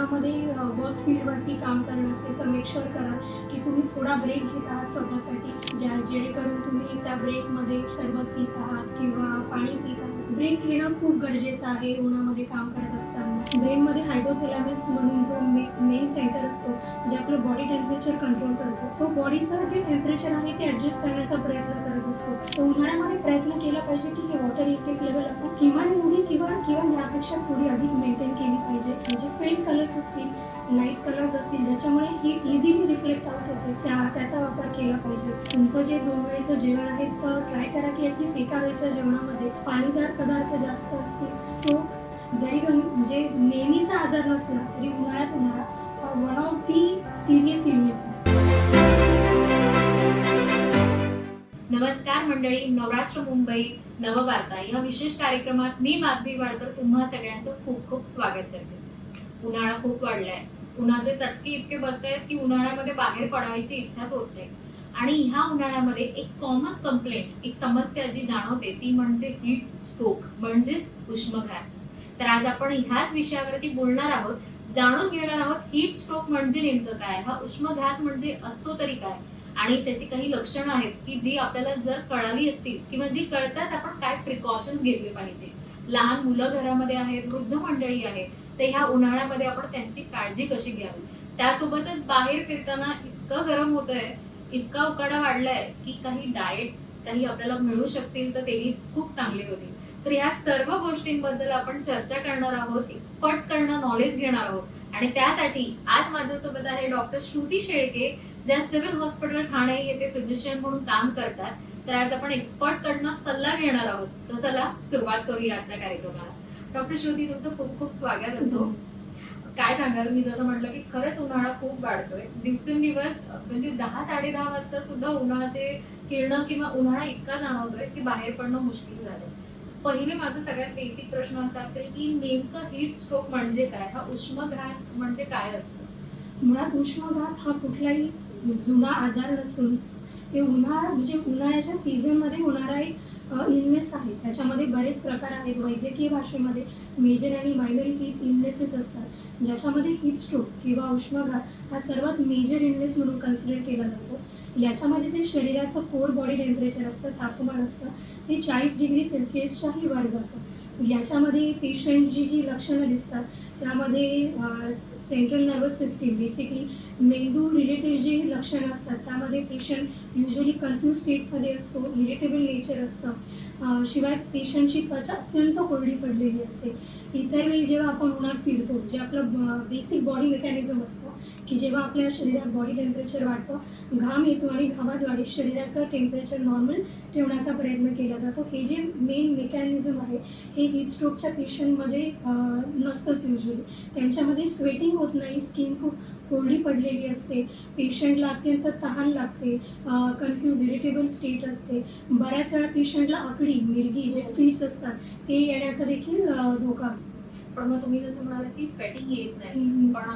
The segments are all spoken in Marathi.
स्वतःमध्ये वर्क फील्डवरती काम करणं असेल तर मेक शुअर करा की तुम्ही थोडा ब्रेक घेत आहात स्वतःसाठी. ज्या जेणेकरून तुम्ही त्या ब्रेकमध्ये सरबत पित आहात किंवा पाणी पित आहात. ब्रेक घेणं खूप गरजेचं आहे उन्हामध्ये काम करत असताना. ब्रेनमध्ये हायपोथॅलॅमिस म्हणून जो मेन सेंटर असतो जे आपलं बॉडी टेम्परेचर कंट्रोल करतो तो बॉडीचं जे टेम्परेचर आहे ते ॲडजस्ट करण्याचा प्रयत्न करतो असतो तर उन्हाळ्यामध्ये प्रयत्न केला पाहिजे की हे वॉटर इनटेक लेवल आपण किमान एवढी किंवा किंवा यापेक्षा थोडी अधिक मेंटेन केली पाहिजे. म्हणजे फेंट कलर्स असतील लाइट कलर्स असतील ज्याच्यामुळे हीट इझिली रिफ्लेक्ट आउट होते. त्या त्याचा वापर केला पाहिजे. तुमचं जे दोन वेळेचं जेवण आहे तर ट्राय करा की ॲटलीस्ट एका वेळेच्या जेवणामध्ये पाणीदार पदार्थ जास्त असतील. तो जरी गं- म्हणजे नेहमीचा आजार नसला तरी उन्हाळ्यात उन्हाळा one of the serious illness आहे. नमस्कार मंडळी नवराष्ट्र मुंबई नववार्ता या विशेष कार्यक्रमात मी माधवी वाडकर तुम्हा सगळ्यांचं खूप खूप स्वागत करते. उन्हाळा खूप वाढलाय. उन्हाचे चटके इतके बसत आहेत की उन्हाळ्यामध्ये बाहेर पडायची इच्छाच होत नाही. आणि ह्या उन्हाळ्यामध्ये एक कॉमन कंप्लेंट एक समस्या जी जाणवते ती म्हणजे हीट स्ट्रोक म्हणजेच उष्मघात. तर आज आपण ह्याच विषयावरती बोलणार आहोत. जाणून घेणार आहोत हीट स्ट्रोक म्हणजे नेमकं काय? हा उष्मघात म्हणजे असतो तरी काय? आणि त्याची काही लक्षणं आहेत की जी आपल्याला जर कळाली असतील किंवा जी कळताच आपण काय प्रिकॉशन्स घेतले पाहिजे. लहान मुलं घरामध्ये आहेत वृद्ध मंडळी आहेत तर ह्या उन्हाळ्यामध्ये आपण त्यांची काळजी कशी घ्यावी? त्यासोबतच बाहेर फिरताना इतकं गरम होतंय इतका उकाडा वाढलाय की काही डाएट काही आपल्याला मिळू शकतील तर तेही खूप चांगली होतील तर या सर्व गोष्टींबद्दल आपण चर्चा करणार आहोत एक्सपर्ट करणं नॉलेज घेणार आहोत. आणि त्यासाठी आज माझ्यासोबत आहे डॉक्टर श्रुती शेळके ज्या सिव्हिल हॉस्पिटल ठाणे येथे फिजिशियन म्हणून काम करतात तर आज आपण एक्सपर्ट कडनं सल्ला घेणार आहोत. तर चला सुरुवात करूया आजच्या कार्यक्रमाला. डॉक्टर श्रुती तुमचं खूप खूप स्वागत असो. काय सांगाल? मी जसं म्हटलं की खरंच उन्हाळा खूप वाढतोय. दिवसेंदिवस म्हणजे दहा साडे दहा वाजता सुद्धा उन्हाचे किरण किंवा उन्हाळा इतका जाणवतोय की बाहेर पडणं मुश्किल झालंय. पहिले माझा सगळ्यात बेसिक प्रश्न असा असेल की नेमकं हीट स्ट्रोक म्हणजे काय? हा उष्मघात म्हणजे काय असतं? मुळात उष्मघात हा कुठलाही म्हणजे जुना आजार नसून ते उन्हाळा म्हणजे उन्हाळ्याच्या सीझनमध्ये होणारा एक इलनेस आहे. त्याच्यामध्ये बरेच प्रकार आहेत. वैद्यकीय भाषेमध्ये मेजर आणि मायनर हीट इलनेसेस असतात. ज्याच्यामध्ये हीट स्ट्रोक किंवा उष्माघात हा सर्वात मेजर इलनेस म्हणून कन्सिडर केला जातो. याच्यामध्ये जे शरीराचं कोर बॉडी टेम्परेचर असतं तापमान असतं ते चाळीस डिग्री सेल्सिअसच्याही वर जातं. याच्यामध्ये पेशंटची जी लक्षणं दिसतात त्यामध्ये सेंट्रल नर्वस सिस्टीम बेसिकली मेंदू रिलेटेड जी लक्षणं असतात त्यामध्ये पेशंट युजली कन्फ्यूज स्टेटमध्ये असतो इरिटेबल नेचर असतं. शिवाय पेशंटची त्वचा अत्यंत कोरडी पडलेली असते. इतर वेळी जेव्हा आपण उन्हात फिरतो जे आपलं बेसिक बॉडी मेकॅनिझम असतं की जेव्हा आपल्या शरीरात बॉडी टेम्परेचर वाढतं घाम येतो आणि घामाद्वारे शरीराचं टेम्परेचर नॉर्मल ठेवण्याचा प्रयत्न केला जातो. हे जे मेन मेकॅनिझम आहे हे हीट स्ट्रोकच्या पेशंटमध्ये नसतंच युजली त्यांच्यामध्ये स्वेटिंग होत नाही स्किन खूप कोरडी पडलेली असते पेशंटला अत्यंत तहान लागते कन्फ्यूज इरिटेबल स्टेट असते. बऱ्याच वेळा पेशंटला आकडी मिरगी जे फिट्स असतात ते येण्याचा देखील धोका असतो. पण मग तुम्ही जसं म्हणाला की स्वेटिंग येत नाही. पण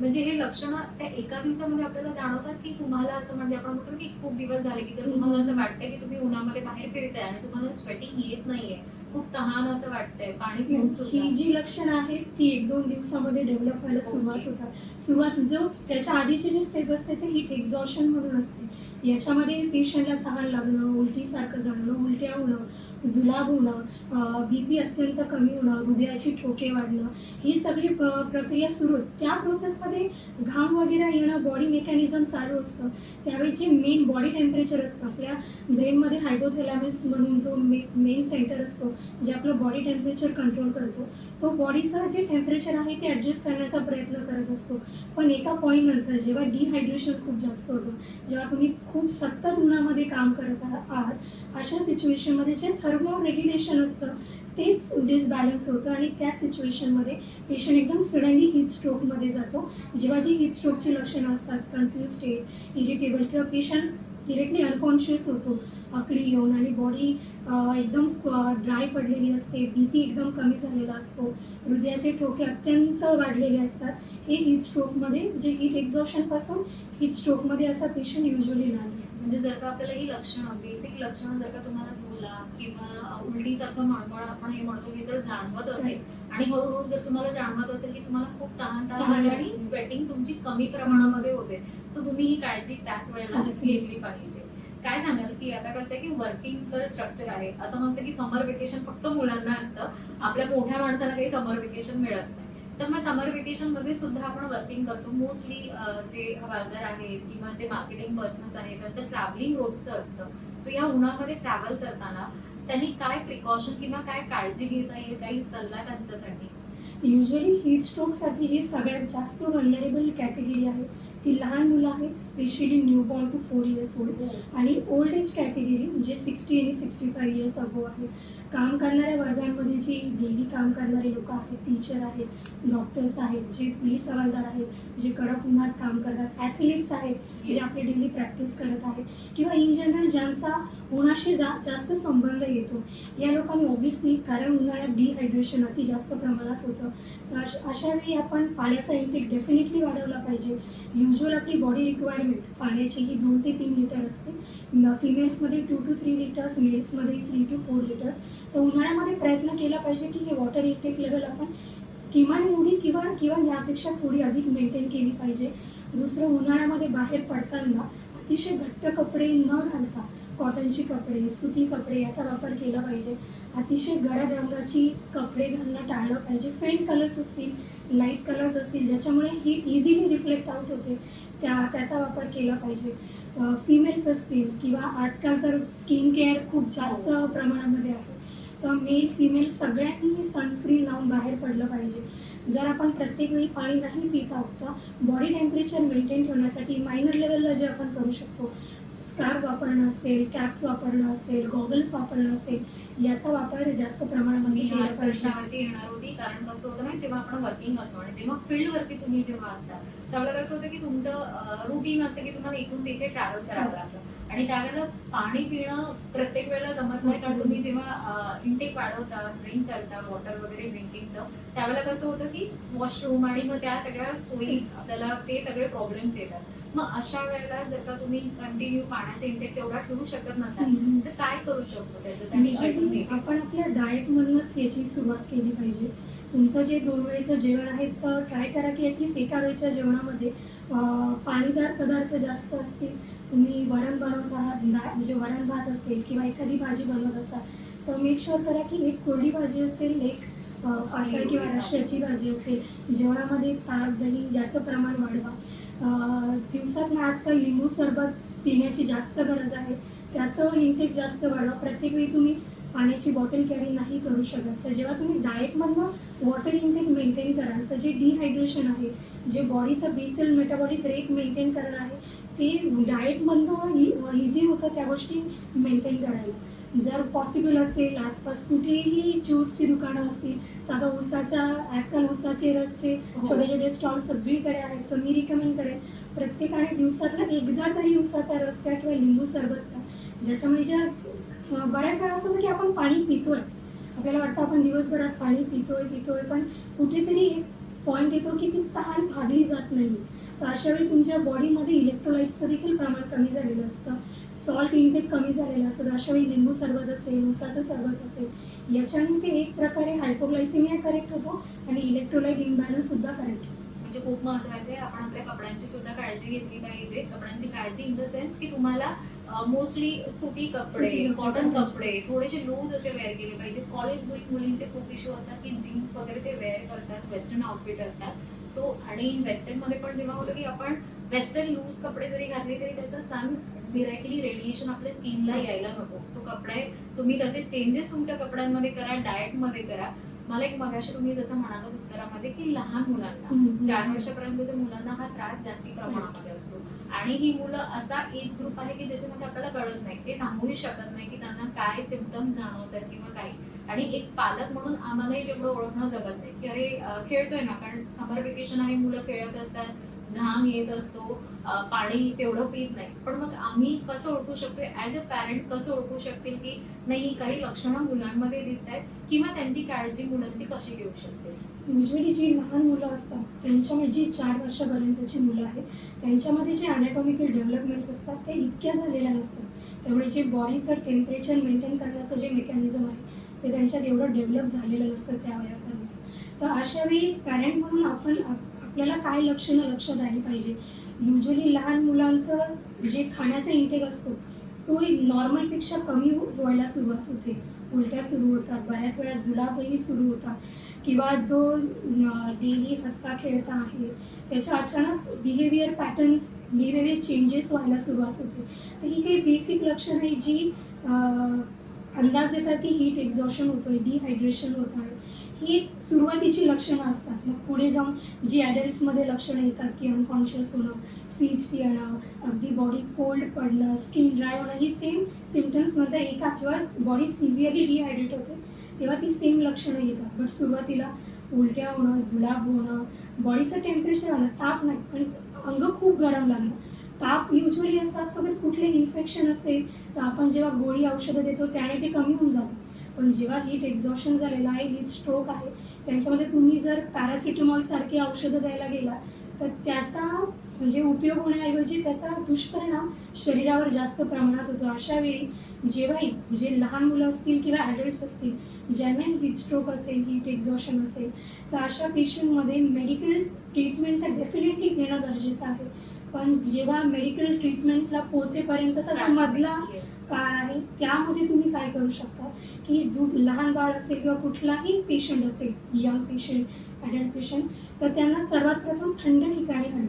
म्हणजे हे लक्षणं त्या एका दिवसामध्ये आपल्याला जाणवतात की तुम्हाला असं म्हणजे आपण म्हणतो की खूप दिवस झाले की जर तुम्हाला असं वाटतंय की तुम्ही उन्हामध्ये बाहेर फिरताय आणि तुम्हाला स्वेटिंग येत नाहीये. खूप तहान असं वाटतंय पाणी पिऊन ही जी लक्षणं आहेत ती एक दोन दिवसामध्ये डेव्हलप व्हायला सुरुवात. होतात. सुरुवात जो त्याच्या आधीची जी स्टेप असते ते हीट एक्झॉशन म्हणून असते. याच्यामध्ये पेशंटला तहान लागणं उलटीसारखं जमणं उलट्या होणं जुलाब होणं बी पी अत्यंत कमी होणं हृदयाची ठोके वाढणं ही सगळी प- प्रक्रिया सुरू होते. त्या प्रोसेसमध्ये घाम वगैरे येणं बॉडी मेकॅनिझम चालू असतं त्यावेळी जे मेन बॉडी टेम्परेचर असतं आपल्या ब्रेनमध्ये हायपोथॅलॅमिस म्हणून जो मे मेन सेंटर असतो जे आपलं बॉडी टेम्परेचर कंट्रोल करतो तो बॉडीचं जे टेम्परेचर आहे ते ॲडजस्ट करण्याचा प्रयत्न करत असतो पण एका पॉईंटनंतर जेव्हा डिहायड्रेशन खूप जास्त होतं जेव्हा तुम्ही खूप सतत उन्हामध्ये काम करत आहात. अशा सिच्युएशनमध्ये जे थर्मो रेग्युलेशन असतं तेच डिसबॅलन्स होतं आणि त्या सिच्युएशनमध्ये पेशंट एकदम सडनली हीट स्ट्रोकमध्ये जातो. जेव्हा जी हिट स्ट्रोकची लक्षणं असतात कन्फ्यूज स्टेट इरिटेबल किंवा पेशंट डिरेक्टली अनकॉन्शियस होतो. आकडी येऊन आणि बॉडी एकदम ड्राय पडलेली असते. बी पी एकदम कमी झालेला असतो. हृदयाचे ठोके अत्यंत वाढलेले असतात. हे हीट स्ट्रोकमध्ये जे हीट एक्झॉशनपासून हीट स्ट्रोकमध्ये असा पेशंट युजली नाही म्हणजे जर का आपल्याला ही लक्षणं बेसिक लक्षणं जर का तुम्हाला झोला किंवा उलटीसारखं मळमळ आपण हे म्हणतो की जर जाणवत असेल आणि हळूहळू जर तुम्हाला जाणवत असेल की तुम्हाला खूप तहान तहान आणि. स्वेटिंग तुमची कमी प्रमाणामध्ये होते. सो तुम्ही ही काळजी त्याच वेळेला. घेतली. पाहिजे. काय सांगाल की आता कसं आहे की वर्किंग तर स्ट्रक्चर आहे. असं नसतं की समर वेकेशन फक्त मुलांना असतं. आपल्या मोठ्या माणसाला काही समर वेकेशन मिळत नाही. तर मग समर वेकेशनमध्ये सुद्धा आपण वर्किंग करतो. मोस्टली जे हवालदार आहेत किंवा जे मार्केटिंग पर्सन्स आहेत त्यांचं ट्रॅव्हलिंग रोजचं असतं. सो या उन्हामध्ये ट्रॅव्हल करताना त्यांनी काय प्रिकॉशन किंवा काय काळजी घेता येईल काही सल्ला त्यांच्यासाठी? युजली हीट स्ट्रोकसाठी जी सगळ्यात जास्त वल्नरेबल कॅटेगरी आहे. ती लहान मुलं आहेत specially newborn two four years old आणि ओल्ड एज कॅटेगरी म्हणजे सिक्स्टी आणि सिक्स्टी फाईव्ह इयर्स अबो आहे. काम करणाऱ्या वर्गांमध्ये जी डेली काम करणारे लोक आहेत टीचर आहेत डॉक्टर्स आहेत जे पोलीस हवालदार आहेत जे कडक उन्हात काम करतात ॲथलीट्स आहेत जे आपले डेली प्रॅक्टिस करत आहेत. किंवा इन जनरल ज्यांचा उन्हाशी जा जास्त संबंध येतो या लोकांनी ऑब्व्हियसली कारण उन्हाळ्यात डिहायड्रेशन अति जास्त प्रमाणात होतं. तर अशा अशा वेळी आपण पाण्याचा इंटेक डेफिनेटली वाढवला पाहिजे. युजल आपली बॉडी रिक्वायरमेंट पाण्याची ही दोन ते तीन लिटर असते. फिमेल्समध्ये टू टू थ्री लिटर्स मेल्समध्ये थ्री टू फोर लिटर्स तर उन्हाळ्यामध्ये प्रयत्न केला पाहिजे की हे वॉटर इंटेक लेवल आपण किमान एवढी किंवा किंवा यापेक्षा थोडी अधिक मेंटेन केली पाहिजे. दुसरं उन्हाळ्यामध्ये बाहेर पडताना अतिशय घट्ट कपडे न घालता कॉटनचे कपडे सुती कपडे याचा वापर केला पाहिजे. अतिशय गडद रंगाची कपडे घालणं टाळलं पाहिजे. फेंट कलर्स असतील लाइट कलर्स असतील ज्याच्यामुळे हीट इझिली रिफ्लेक्ट आउट होते त्या त्याचा वापर केला पाहिजे. फिमेल्स असतील किंवा आजकाल तर स्किन केअर खूप जास्त प्रमाणामध्ये आहे. तर मेल फिमेल सगळ्यांनी सनस्क्रीन लावून बाहेर पडलं पाहिजे. जर आपण प्रत्येक वेळी पाणी नाही पित आहोत तर बॉडी टेम्परेचर मेंटेन ठेवण्यासाठी मायनर लेवलला जे आपण करू शकतो स्कार्फ वापरणं असेल कॅप्स वापरणं असेल गॉगल्स वापरणं असेल याचा वापर जास्त प्रमाणामध्ये केला पाहिजे. येणार होती कारण कसं होतं ना जेव्हा आपण वर्किंग असतो आणि जेव्हा फील्ड वरती तुम्ही जेव्हा असता त्यावेळेला कसं होतं की तुमचं रुटीन असतं की तुम्हाला इथून तिथे ट्रॅव्हल करावं लागतं. आणि त्यावेळेला पाणी पिणं प्रत्येक वेळेला जमत नाही कारण तुम्ही जेव्हा इंटेक वाढवता ड्रिंक करता वॉटर वगैरे ड्रिंकिंगचं त्यावेळेला कसं होतं की वॉशरूम आणि मग त्या सगळ्या सोयी आपल्याला ते सगळे प्रॉब्लेम्स येतात मग अशा वेळेला जर का तुम्ही कंटिन्यू पाण्याचा इंटेक तेवढा ठेवू शकत नसाल. तर काय करू शकतो त्याच्यासाठी? आपण आपल्या डाएटमधूनच याची सुरुवात केली पाहिजे तुमचं जे दोन वेळेचं जेवण आहे तर ट्राय करा की ॲटलीस्ट एका वेळेच्या जेवणामध्ये पाणीदार पदार्थ जास्त असतील. तुम्ही वरण बनवत आहात म्हणजे वरण भात असेल किंवा एखादी भाजी बनवत असाल तर मेक शुअर करा की एक कोरडी भाजी असेल एक अं, पातळ किंवा रश्श्याची भाजी असेल. जेवणामध्ये ताक दही याचं प्रमाण वाढवा. दिवसात ना आजकाल लिंबू सरबत पिण्याची जास्त गरज आहे. त्याचं इंटेक जास्त वाढवा. प्रत्येक वेळी तुम्ही पाण्याची बॉटल कॅरी नाही करू शकत. तर जेव्हा तुम्ही डाएटमधनं वॉटर इंटेक मेंटेन कराल तर जे डिहायड्रेशन आहे जे बॉडीचं बेसल मेटाबॉलिक रेट मेंटेन करणं आहे ते डाएटमधनं इझी होतं त्या गोष्टी मेंटेन करायला. जर पॉसिबल असेल आसपास कुठेही ज्यूसची दुकानं असतील साधा ऊसाच्या आजकाल ऊसाचे रसचे. छोटे छोटे स्टॉल सगळीकडे आहेत तर मी रिकमेंड करेन प्रत्येकाने दिवसातनं एकदा तरी ऊसाचा रस प्या किंवा लिंबू सरबत प्या. ज्याच्यामुळे ज्या बऱ्याच वेळा असं होतं की आपण पाणी पितोय. आपल्याला वाटतं आपण दिवसभरात पाणी पितोय पितोय पण कुठेतरी एक पॉईंट येतो की ती तहान भागली जात नाही. तर अशा वेळी तुमच्या बॉडीमध्ये इलेक्ट्रोलाइट्सचं देखील प्रमाण कमी झालेलं असतं. सॉल्ट इंटेक कमी झालेलं असतं. तर अशा वेळी लिंबू सरबत असेल ऊसाचं सरबत असेल याच्याने ते एक प्रकारे हायपोग्लायसिमिया करेक्ट होतो आणि इलेक्ट्रोलाइट इम्बॅलन्ससुद्धा करेक्ट होतो. म्हणजे खूप महत्त्वाचे आहे. आपण आपल्या कपड्यांची सुद्धा काळजी घेतली पाहिजे. कपड्यांची काळजी इन द सेन्स की तुम्हाला मोस्टली सुती कपडे कॉटन. कपडे थोडेसे लूज असे वेअर केले पाहिजे. कॉलेज गोईंग मुलींचे खूप इश्यू असतात की जीन्स वगैरे ते वेअर करतात. वेस्टर्न आउटफिट असतात. सो आणि वेस्टर्नमध्ये पण जेव्हा होतं की आपण वेस्टर्न लूज कपडे जरी घातले तरी त्याचं सन डिरेक्टली रेडिएशन आपल्या स्किनला यायला नको. सो कपडे तुम्ही तसे चेंजेस तुमच्या कपड्यांमध्ये करा डाएटमध्ये करा. मला एक मगाशी तुम्ही जसं म्हणालात उत्तरामध्ये की लहान मुलांना चार वर्षापर्यंतच्या मुलांना हा त्रास जास्ती प्रमाणामध्ये असतो. आणि ही मुलं असा एज ग्रुप आहे की ज्याच्यामध्ये आपल्याला कळत नाही ते सांगूही शकत नाही की त्यांना काय सिमटम जाणवतात किंवा काही आणि एक पालक म्हणून आम्हालाही तेवढं ओळखणं जमत नाही की अरे खेळतोय ना कारण समर वेकेशन आहे मुलं खेळत असतात घाम येत असतो पाणी तेवढं पित नाही. पण मग आम्ही कसं ओळखू शकतो? ऍज अ पॅरेंट कसं ओळखू शकतील की नाही काही लक्षणं मुलांमध्ये दिसत आहेत किंवा त्यांची काळजी मुलांची कशी घेऊ शकते? युजली जी लहान मुलं असतात त्यांच्यामध्ये जी चार वर्षापर्यंतची मुलं आहेत त्यांच्यामध्ये जे अनॅटॉमिकल डेव्हलपमेंट्स असतात ते इतक्या झालेल्या नसतात. त्यामुळे जे बॉडीचं टेम्परेचर मेंटेन करण्याचं जे मेकॅनिझम आहे ते त्यांच्यात एवढं डेव्हलप झालेलं नसतं त्या वयापर्यंत. तर अशावेळी पॅरेंट म्हणून आपण आपल्याला काय लक्षणं लक्षात आली पाहिजे? युजली लहान मुलांचं जे खाण्याचा इंटेक असतो तो नॉर्मलपेक्षा कमी व्हायला सुरुवात होते. उलट्या सुरू होतात बऱ्याच वेळा जुलाबही सुरू होतात. किंवा जो डेली हसता खेळता आहे त्याच्या अचानक बिहेवियर पॅटर्न्स बिहेवियर चेंजेस व्हायला सुरुवात होते. तर ही काही बेसिक लक्षणं आहे जी अंदाज देतात की हीट एक्झॉशन होतोय डिहायड्रेशन होत आहे. ही सुरुवातीची लक्षणं असतात. मग पुढे जाऊन जी ॲडल्ट्समध्ये लक्षणं येतात की अनकॉन्शियस होणं फिट्स येणं अगदी बॉडी कोल्ड पडणं स्किन ड्राय होणं ही सेम सिमटम्स नंतर एका जेव्हा बॉडी सिव्हिअरली डिहायड्रेट होते तेव्हा ती सेम लक्षणं येतात. बट सुरुवातीला उलट्या होणं जुलाब होणं बॉडीचं टेम्परेचर आलं ताप नाही पण अंग खूप गरम लागलं. ताप युजली असं असतं की कुठले इन्फेक्शन असेल तर आपण जेव्हा गोळी औषधं देतो त्याने ते कमी होऊन जातं. पण जेव्हा हीट एक्झॉशन झालेलं आहे हीट स्ट्रोक आहे त्यांच्यामध्ये तुम्ही जर पॅरासिटामॉल सारखी औषधं द्यायला गेला तर त्याचा म्हणजे उपयोग होण्याऐवजी त्याचा दुष्परिणाम शरीरावर जास्त प्रमाणात होतो. अशा वेळी जेव्हाही जे लहान मुलं असतील किंवा ॲडल्ट्स असतील ज्यांना हीट स्ट्रोक असेल हीट एक्झॉशन असेल तर अशा पेशंटमध्ये मेडिकल ट्रीटमेंट तर डेफिनेटली घेणं गरजेचं आहे. पण जेव्हा मेडिकल ट्रीटमेंटला पोहोचेपर्यंतचा जो मधला. काळ आहे त्यामध्ये तुम्ही काय करू शकता? की जो लहान बाळ असेल किंवा कुठलाही पेशंट असेल यंग पेशंट ॲडल्ट पेशंट तर त्यांना सर्वात प्रथम थंड ठिकाणी हवे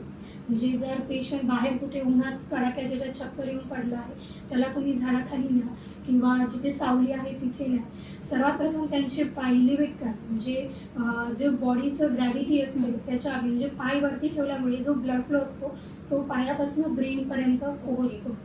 म्हणजे जर पेशंट बाहेर कुठे उन्हात कडाक्याच्या ज्या चक्कर येऊन पडलं आहे त्याला तुम्ही झाडाखाली न्या किंवा जिथे सावली आहे तिथे न्या. सर्वात प्रथम त्यांचे पाय इलिव्हेट करा. म्हणजे जे बॉडीचं ग्रॅव्हिटी असते त्याच्या आधी म्हणजे पाय वरती ठेवल्यामुळे जो ब्लड फ्लो असतो तो पायापासून ब्रेनपर्यंत पोहोचतो.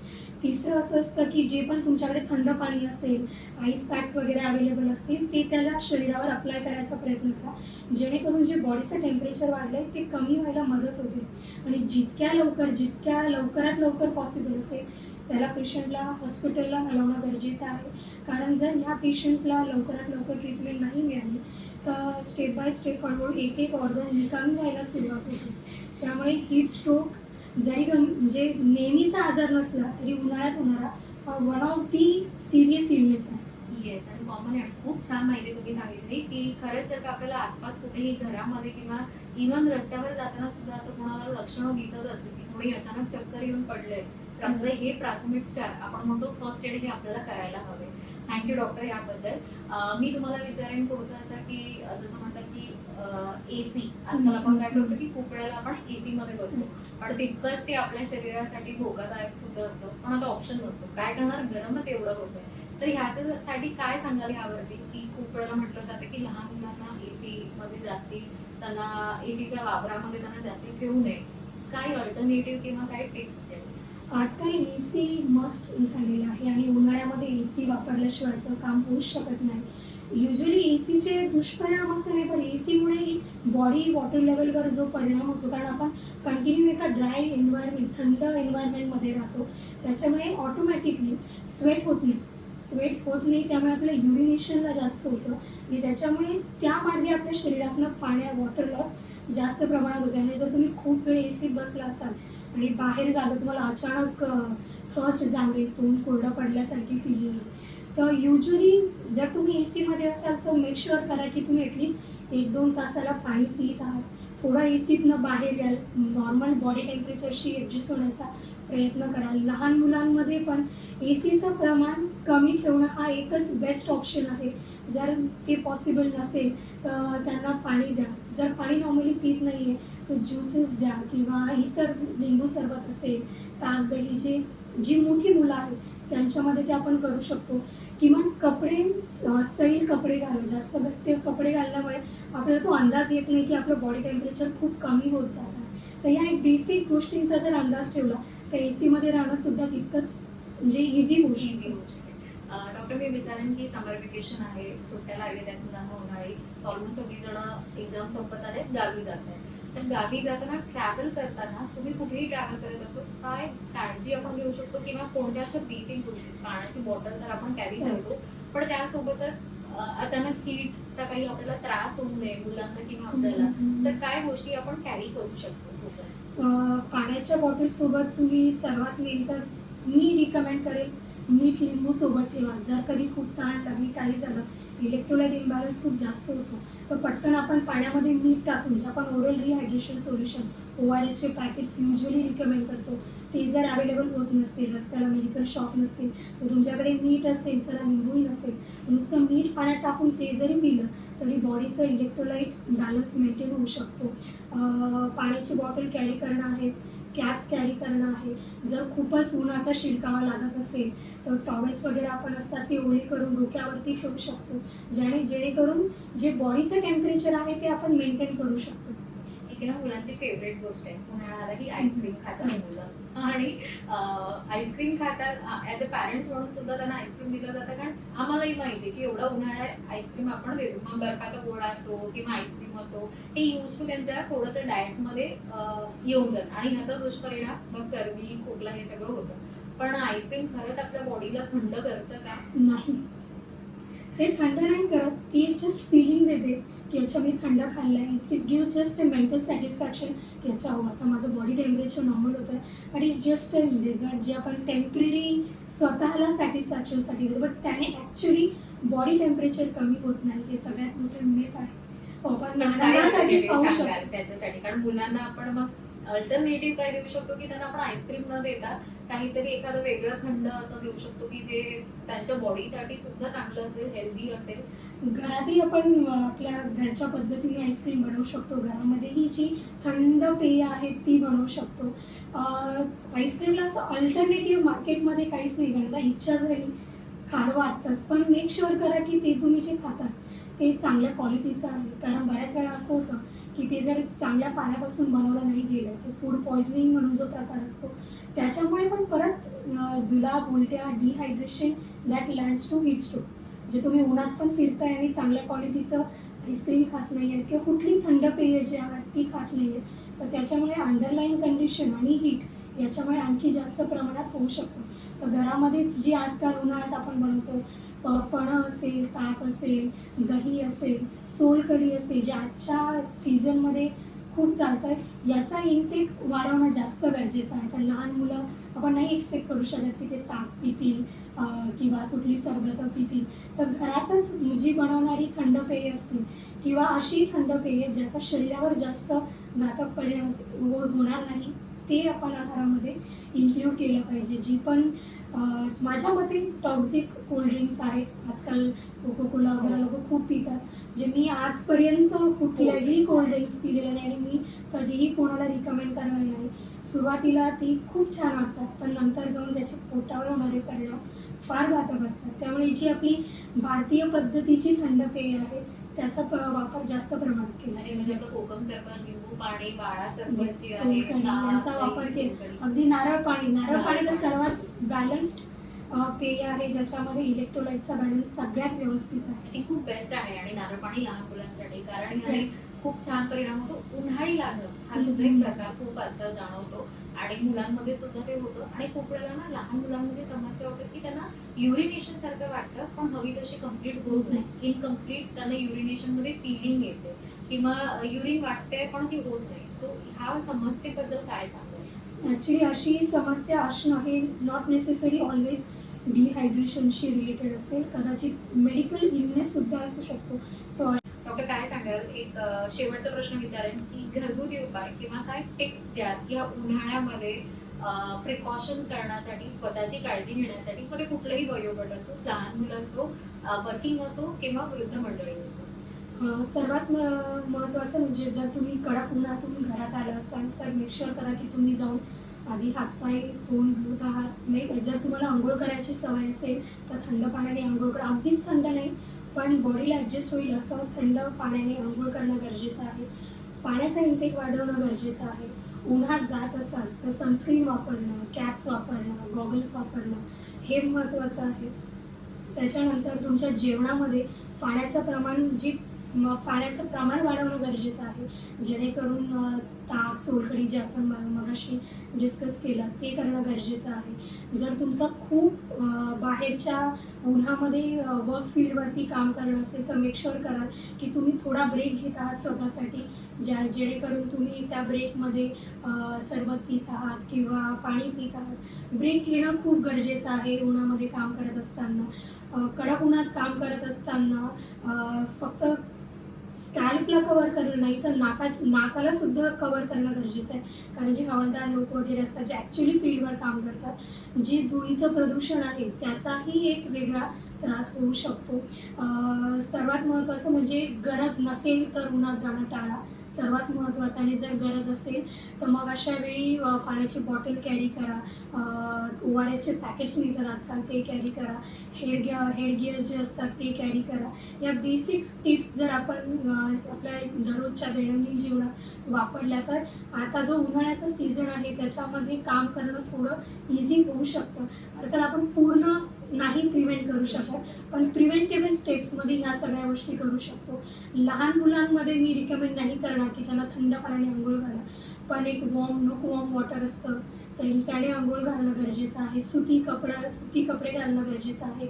तिसरं असं असतं की जे पण तुमच्याकडे थंड पाणी असेल आईस पॅक्स वगैरे अवेलेबल असतील ते त्याला शरीरावर अप्लाय करायचा प्रयत्न करा. जेणेकरून जे बॉडीचं टेम्परेचर वाढलं आहे ते कमी व्हायला मदत होते. आणि जितक्या लवकर जितक्या लवकरात लवकर पॉसिबल असेल त्याला पेशंटला हॉस्पिटलला हलवणं गरजेचं आहे. कारण जर ह्या पेशंटला लवकरात लवकर ट्रीटमेंट नाही मिळाली तर स्टेप बाय स्टेप हळूहळू एक एक ऑर्गन निकामी व्हायला सुरुवात होते. त्यामुळे हीट स्ट्रोक जरी गं म्हणजे नेहमीचा आजार नसला तरी उन्हाळ्यात होणारा one of the serious illness आहे. येस आणि कॉमन आहे. खूप छान माहिती तुम्ही सांगितली की खरंच जर का आपल्याला आसपास कुठेही घरामध्ये किंवा इव्हन रस्त्यावर जाताना सुद्धा असं कोणाला लक्षणं दिसत असतील की कोणी अचानक चक्कर येऊन पडले तर आपल्याला हे प्राथमिक उपचार आपण म्हणतो फर्स्ट एड हे आपल्याला करायला हवे. थँक्यू डॉक्टर याबद्दल. मी तुम्हाला विचारेन पुढचं असं की जसं म्हणतात की एसी आजकाल आपण काय करतो की खूप वेळेला आपण एसी मध्ये बसतो. पण तितकंच ते आपल्या शरीरासाठी धोकादायक सुद्धा असतं. पण आता ऑप्शन नसतो. काय करणार? गरमच एवढं होतंय तर ह्याच्यासाठी काय सांगाल ह्यावरती? की खूप वेळेला म्हटलं जातं की लहान मुलांना एसी मध्ये जास्ती त्यांना एसीच्या वापरामध्ये त्यांना जास्ती ठेवू नये. काय अल्टरनेटिव्ह किंवा काय टिप्स द्याल? आजकाल ए सी मस्ट झालेला आहे आणि उन्हाळ्यामध्ये ए सी वापरल्याशिवाय तर काम होऊच शकत नाही. युजली ए सीचे दुष्परिणाम असं नाही पण ए सीमुळे बॉडी वॉटर लेवलवर जो परिणाम होतो कारण आपण कंटिन्यू एका ड्राय एन्व्हायरमेंट थंड एन्व्हायरमेंटमध्ये राहतो. त्याच्यामुळे ऑटोमॅटिकली स्वेट होत नाही. स्वेट होत नाही त्यामुळे आपल्या युरिनेशनला जास्त होतं. आणि त्याच्यामुळे त्या मार्गे आपल्या शरीरातनं पाण्या वॉटर लॉस जास्त प्रमाणात होते. आणि जर तुम्ही खूप वेळ ए सीत बसला असाल आणि बाहेर झालं तुम्हाला अचानक थर्स्ट जाणवेल तोंड कोरडं पडल्यासारखी फिलिंग तर युजली जर तुम्ही ए सीमध्ये असाल तर मेक शुअर करा की तुम्ही ॲटलिस्ट एक दोन तासाला पाणी पित आहात. थोडं ए सीतनं बाहेर याल. नॉर्मल बॉडी टेम्परेचरशी ॲडजस्ट होण्याचा प्रयत्न करा लहान मुलांमध्ये पण ए सीचं प्रमाण कमी ठेवणं हा एकच बेस्ट ऑप्शन आहे. जर ते पॉसिबल नसेल तर त्यांना पाणी द्या. जर पाणी नॉर्मली पित नाही आहे तर ज्युसेस द्या किंवा इतर लिंबू सरबत असेल ताक दही जे जी मोठी मुलं आहेत त्यांच्यामध्ये ते आपण करू शकतो. किमान कपडे सैल कपडे घालू जास्त घट्टे कपडे घालण्यामुळे आपल्याला तो अंदाज येत नाही की आपलं बॉडी टेम्परेचर खूप कमी होत जात आहे. तर या एक बेसिक गोष्टींचा जर अंदाज ठेवला तर ए सीमध्ये राहणं सुद्धा तितकंच म्हणजे इझी होऊ शकतं. डॉक्टर मी विचारेन की समर वेकेशन आहे सुट्ट्या लागलेल्या आहेत मुलांना उन्हाळी ऑलमोस्ट सगळी जण एक्झाम संपत आले गावी जात आहेत. तर गावी जाताना ट्रॅव्हल करताना तुम्ही कुठेही ट्रॅव्हल करत असो काय काळजी आपण घेऊ शकतो किंवा कोणत्या अशा बेसिक गोष्टी पाण्याची बॉटल तर आपण कॅरी हो. करतो पण त्यासोबतच अचानक हीटचा काही आपल्याला त्रास होऊ नये मुलांना किंवा आपल्याला तर काय गोष्टी आपण कॅरी करू शकतो सोबत पाण्याच्या बॉटलसोबत तुम्ही सर्वात मेन तर मी रिकमेंड करेल मीठ लिंबू सोबत ठेवा. जर कधी खूप ताण लागली काही झालं इलेक्ट्रोलाइट इम्बॅलन्स खूप जास्त होतो. तर पटकन आपण पाण्यामध्ये मीठ टाकून जे आपण oral rehydration solution O R एसचे पॅकेट्स युजली रिकमेंड करतो ते जर अवेलेबल होत नसतील रस्त्याला मेडिकल शॉप नसतील तर तुमच्याकडे मीठ असेल चला लिंबूही नसेल नुसतं मीठ पाण्यात टाकून ते जरी पिलं तरी बॉडीचं इलेक्ट्रोलाइट बॅलन्स मेंटेन होऊ शकतो. पाण्याची बॉटल कॅरी करणं आहेच. कॅप्स कॅरी करणं आहे. जर खूपच उन्हाचा शिडकावा लागत असेल तर टॉवेल्स वगैरे आपण असतात ते ओळी करून डोक्यावरती ठेवू शकतो. ज्याने जेणेकरून जे बॉडीचं टेम्परेचर आहे ते आपण मेंटेन करू शकतो. एक ना मुलांची फेवरेट गोष्ट आहे. उन्हाळा आला की आईस्क्रीम खातात मुलं. आणि आईस्क्रीम खातात ॲज अ पॅरेंट्स म्हणून सुद्धा त्यांना आईस्क्रीम दिलं जातं. कारण आम्हालाही माहिती आहे की एवढा उन्हाळा आईस्क्रीम आपण देतो. मग बर्फाचा गोळा असो किंवा आईस्क्रीम असो हे यूज टू त्यांच्या थोडंसं डाएटमध्ये येऊन जातं. आणि ह्याचा दुष्परिणाम मग सर्दी खोकला हे सगळं होतं. पण आईस्क्रीम खरंच आपल्या बॉडीला थंड करतं का? नाही. ते थंड नाही करत. ती जस्ट फिलिंग देते. की अच्छा मी थंड खाल्लं आहे. It give just a mental satisfaction की अच्छा हो आता माझं बॉडी टेम्परेचर नॉर्मल होतं आणि जस्ट अ रिझल्ट जे आपण टेंपररी स्वतःला सॅटिस्फॅक्शनसाठी देतो बट त्याने ॲक्च्युली बॉडी टेम्परेचर कमी होत नाही हे सगळ्यात मोठं मिथ आहे. आपण शकतो त्याच्यासाठी? कारण मुलांना आपण मग अल्टरनेटिव्ह काय देऊ शकतो की त्यांना आपण आईस्क्रीम न देता काहीतरी एखादं वेगळं थंड असं देऊ शकतो की जे त्यांच्या बॉडीसाठी सुद्धा चांगलं असेल हेल्दी असेल. घरातही आपण आपल्या घरच्या पद्धतीने आईस्क्रीम बनवू शकतो. घरामध्येही जी थंड पेय आहेत ती बनवू शकतो. आईस्क्रीमला असं अल्टरनेटिव्ह मार्केटमध्ये काहीच नाही. घ्यायला इच्छा झाली खाणं वाटतंच पण मेक शुअर करा की ते तुम्ही जे खाता ते चांगल्या क्वालिटीचं आहे. कारण बऱ्याच वेळा असं होतं की ते जर चांगल्या पाण्यापासून बनवलं नाही गेलं तर फूड पॉयझनिंग म्हणून जो प्रकार असतो त्याच्यामुळे पण परत जुलाब उलट्या dehydration that lands to heat too म्हणजे तुम्ही उन्हात पण फिरताय आणि चांगल्या क्वालिटीचं आईस्क्रीम खात नाही आहे किंवा कुठली थंड पेय जे आहेत ती खात नाही आहे तर त्याच्यामुळे अंडरलाईन कंडिशन आणि हीट याच्यामुळे आणखी जास्त प्रमाणात होऊ शकतं. तर घरामध्ये जी आजकाल उन्हाळ्यात आपण बनवतो पण पणं असेल ताक असेल दही असेल सोलकढी असेल जे आजच्या सीझनमध्ये खूप चालतं आहे याचा इंटेक वाढवणं जास्त गरजेचं आहे. तर लहान मुलं आपण नाही एक्सपेक्ट करू शकत की ते ताक पितील किंवा कुठली सरबतं पितील. तर घरातच जी बनवणारी थंड पेये असतील किंवा अशी थंड पेये ज्याचा शरीरावर जास्त घातक परिणाम होणार नाही ते आपण आहारामध्ये इन्क्ल्यूड केलं पाहिजे. जी पण माझ्या मते टॉक्झिक कोल्ड्रिंक्स आहेत. आजकाल कोको कोला वगैरे लोक खूप पितात. जे मी आजपर्यंत कुठल्याही कोल्ड्रिंक्स पिलेलं नाही आणि मी कधीही कोणाला रिकमेंड करणार नाही. सुरुवातीला ती खूप छान वाटतात पण नंतर जाऊन त्याचे पोटावर होणारे परिणाम फार घातक असतात. त्यामुळे जी आपली भारतीय पद्धतीची थंड पेय आहे त्याचा वापर जास्त प्रमाणात केला. म्हणजे कोकम लिंबू पाणी यांचा दही, वापर केला. अगदी नारळ पाणी नारळ पाणी तर. सर्वात बॅलन्स्ड पेय आहे ज्याच्यामध्ये इलेक्ट्रोलाइटचा बॅलन्स सगळ्यात व्यवस्थित आहे. ती खूप बेस्ट आहे आणि नारळ पाणी लहान मुलांसाठी कारण खूप छान परिणाम होतो. उन्हाळी लागणं हा सुद्धा एक. प्रकार खूप आजकाल जाणवतो. आणि मुलांमध्ये सुद्धा ते होतं. आणि खूप वेळेला ना लहान मुलांमध्ये समस्या होते की त्यांना युरिनेशन सारखं वाटतं पण हवी तशी कंप्लीट होत नाही. इनकम्प्लीट त्यांना युरिनेशनमध्ये फिलिंग येते. किंवा युरिन वाटते पण ती होत नाही. सो ह्या समस्येबद्दल काय सांगाल? ॲक्च्युली अशी समस्या असणं हे नॉट नेसेसरी ऑलवेज डिहायड्रेशनशी रिलेटेड असेल. कदाचित मेडिकल इलनेस सुद्धा असू शकतो. सो डॉक्टर काय सांगाल? एक शेवटचा प्रश्न विचारेन की घरगुती उपाय किंवा काय टिप्स द्या की ह्या उन्हाळ्यामध्ये प्रिकॉशन करण्यासाठी स्वतःची काळजी घेण्यासाठी मग ते कुठलंही वयोगट असो लहान मुलं असो वर्किंग असो किंवा वृद्ध मंडळी असो. सर्वात महत्वाचं महत्त्वाचं म्हणजे जर तुम्ही कडक उन्हातून घरात आला असाल तर मेकशुअर करा की तुम्ही जाऊन आधी हातपाय धुवून धुत आहात. नाही जर तुम्हाला आंघोळ करायची सवय असेल तर थंड पाण्याने आंघोळ करा. अगदीच थंड नाही पण बॉडीला ॲडजस्ट होईल असं थंड पाण्याने आंघोळ करणं गरजेचं आहे. पाण्याचा इंटेक वाढवणं गरजेचं आहे. उन्हात जात असाल तर सनस्क्रीन वापरणं कॅप्स वापरणं गॉगल्स वापरणं हे महत्त्वाचं आहे. त्याच्यानंतर तुमच्या जेवणामध्ये पाण्याचं प्रमाण जी पाण्याचं प्रमाण वाढवणं गरजेचं आहे. जेणेकरून ताक सोलकडी जे आपण मगाशी डिस्कस केलं ते करणं गरजेचं आहे. जर तुमचं खूप बाहेरच्या उन्हामध्ये वर्क फील्डवरती काम करणं असेल तर मेक शुअर करा की तुम्ही थोडा ब्रेक घेत आहात स्वतःसाठी ज्या जेणेकरून तुम्ही त्या ब्रेकमध्ये सरबत पित आहात किंवा पाणी पित आहात. ब्रेक घेणं खूप गरजेचं आहे उन्हामध्ये काम करत असताना. कडक उन्हात काम करत असताना फक्त स्कॅल्पला कवर करणं नाही तर नाका नाकाला सुद्धा कवर करणं गरजेचं आहे. कारण जे हवालदार लोक वगैरे असतात जे ॲक्च्युली फील्डवर काम करतात जे धुळीचं प्रदूषण आहे त्याचाही एक वेगळा त्रास होऊ शकतो. सर्वात महत्त्वाचं म्हणजे गरज नसेल तर उन्हात जाणं टाळा. सर्वात महत्त्वाचं आणि जर गरज असेल तर मग अशा वेळी पाण्याची बॉटल कॅरी करा. ओ आर एसचे पॅकेट्स मिळतात आजकाल ते कॅरी करा. हेड गिअर हेड गिअर्स जे असतात ते कॅरी करा. या बेसिक टिप्स जर आपण आपल्या दररोजच्या दैनंदिन जीवनात वापरल्या तर आता जो उन्हाळ्याचा सीझन आहे त्याच्यामध्ये काम करणं थोडं इझी होऊ शकतं. अर्थात आपण पूर्ण नाही प्रिव्हेंट करू शकत. पण प्रिव्हेंटेबल स्टेप्समध्ये ह्या सगळ्या गोष्टी करू शकतो. लहान मुलांमध्ये मी रिकमेंड नाही करणार की त्यांना थंड पाण्याने आंघोळ घाला. पण एक वॉर्म लुक वॉर्म वॉटर असतं. तर त्याने आंघोळ घालणं गरजेचं आहे. सुती कपडा सुती कपडे घालणं गरजेचं आहे.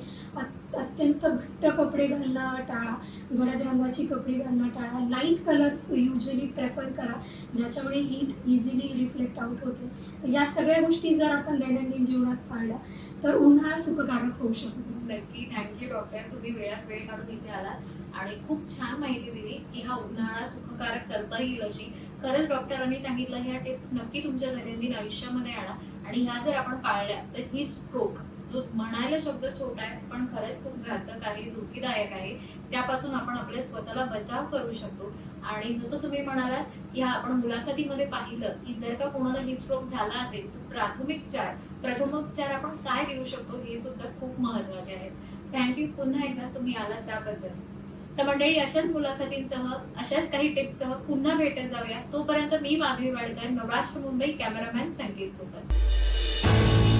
अत्यंत घट्ट कपडे घालणं टाळा. गडद रंगाची कपडे घालणं टाळा. लाइट कलर्स युजली प्रेफर करा ज्याच्यामुळे हीट इझिली रिफ्लेक्ट आउट होते. तर या सगळ्या गोष्टी जर आपण दैनंदिन जीवनात पाळल्या तर उन्हाळा सुखकारक होऊ शकतो. नक्की. थँक्यू डॉक्टर तुम्ही वेळात वेळ काढून इथे आलात आणि खूप छान माहिती दिली की हा उन्हाळा सुखकारक करता येईल अशी. खरंच डॉक्टरांनी सांगितलं ह्या टिप्स नक्की तुमच्या दैनंदिन आयुष्यामध्ये आणा. आणि ह्या जर आपण पाळल्या तर ही स्ट्रोक जो म्हणायला शब्द छोटा आहे पण खरंच खूप घातक आहे धोकीदायक आहे त्यापासून आपण आपल्या स्वतःला बचाव करू शकतो. आणि जसं तुम्ही म्हणालात की आपण मुलाखतीमध्ये पाहिलं की जर का कोणाला ही स्ट्रोक झाला असेल तर प्राथमिकचार प्रथमोपचार आपण काय देऊ शकतो हे सुद्धा खूप महत्त्वाचे आहे थँक्यू पुन्हा एकदा तुम्ही आलात त्याबद्दल. तर मंडळी अशाच मुलाखतींसह अशाच काही टिप्ससह पुन्हा भेटत जाऊया. तोपर्यंत मी माधवी वाडकर नवराष्ट्र मुंबई कॅमेरामॅन संगीत सोबत.